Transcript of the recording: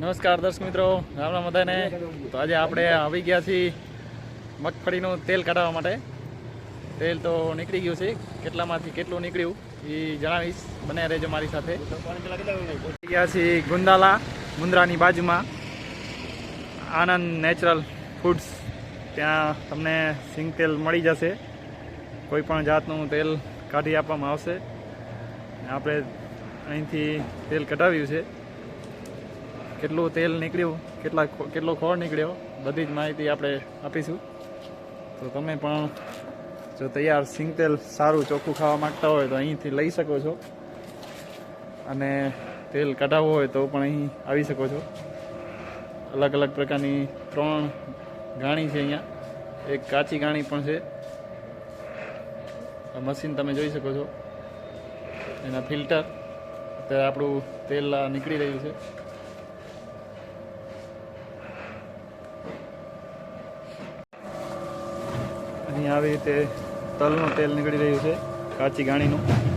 નમસ્કાર દર્શક મિત્રો રામ રામ બધાને. તો આજે આપણે આવી ગયા છીએ મગફળીનું તેલ કાઢવા માટે. તેલ તો નીકળી ગયું છે. કેટલામાંથી કેટલું નીકળ્યું એ જણાવીશ. બને રહેજો મારી સાથે. ગયા છીએ ગુંદાલા મુન્દ્રાની બાજુમાં. Anand natural foods. ત્યાં તમને સિંગ તેલ મળી જશે. કોઈ પણ જાતનું તેલ કાઢી આપવામાં આવશે. આપણે અહીંથી તેલ કઢાવ્યું છે. કેટલું તેલ નીકળ્યું, કેટલા કેટલો ખોળ નીકળ્યો, બધી જ માહિતી આપણે આપીશું. તો તમે પણ જો તૈયાર સિંગ તેલ સારું ચોખ્ખું ખાવા માંગતા હોય તો અહીંથી લઈ શકો છો. અને તેલ કઢાવવું હોય તો પણ અહીં આવી શકો છો. અલગ અલગ પ્રકારની ત્રણ ગાણી છે અહીંયા. એક કાચી ગાણી પણ છે. મશીન તમે જોઈ શકો છો. એના ફિલ્ટર. અત્યારે આપણું તેલ નીકળી રહ્યું છે. અહીં આવી રીતે તલનું તેલ નીકળી રહ્યું છે કાચી ગાણીનું.